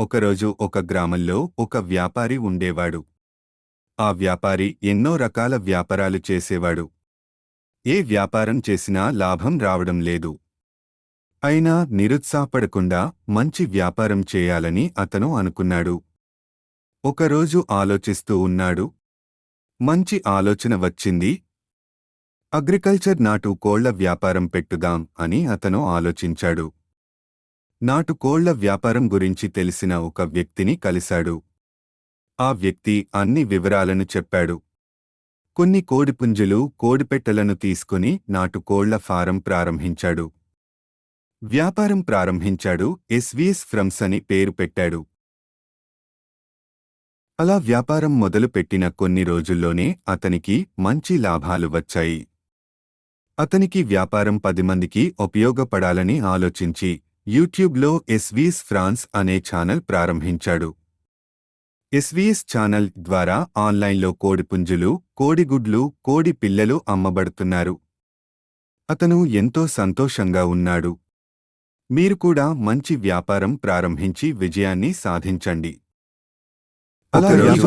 ఒకరోజు ఒక గ్రామంలో ఒక వ్యాపారి ఉండేవాడు. ఆ వ్యాపారి ఎన్నో రకాల వ్యాపారాలు చేసేవాడు. ఏ వ్యాపారం చేసినా లాభం రావడం లేదు. అయినా నిరుత్సాహపడకుండా మంచి వ్యాపారం చేయాలని అతను అనుకున్నాడు. ఒకరోజు ఆలోచిస్తూ ఉన్నాడు. మంచి ఆలోచన వచ్చింది. అగ్రికల్చర్ నాటు కోళ్ళ వ్యాపారం పెట్టుదాం అని అతను ఆలోచించాడు. నాటు కోళ్ళ వ్యాపారం గురించి తెలిసిన ఒక వ్యక్తిని కలిశాడు. ఆ వ్యక్తి అన్ని వివరాలను చెప్పాడు. కొన్ని కోడిపుంజులు కోడిపెట్టెలను తీసుకుని నాటుకోళ్ళ ఫారం ప్రారంభించాడు. వ్యాపారం ప్రారంభించాడు ఎస్వీఎస్ ఫ్రమ్స్ అని పేరు పెట్టాడు. అలా వ్యాపారం మొదలుపెట్టిన కొన్ని రోజుల్లోనే అతనికి మంచి లాభాలు వచ్చాయి. అతనికి వ్యాపారం పది మందికి ఉపయోగపడాలని ఆలోచించి యూట్యూబ్లో ఎస్వీఎస్ ఫ్రాన్స్ అనే ఛానల్ ప్రారంభించాడు. ఎస్వీఎస్ ఛానల్ ద్వారా ఆన్లైన్లో కోడిపుంజులు కోడిగుడ్లు కోడి పిల్లలు అమ్మబడుతున్నారు. అతను ఎంతో సంతోషంగా ఉన్నాడు. మీరు కూడా మంచి వ్యాపారం ప్రారంభించి విజయాన్ని సాధించండి.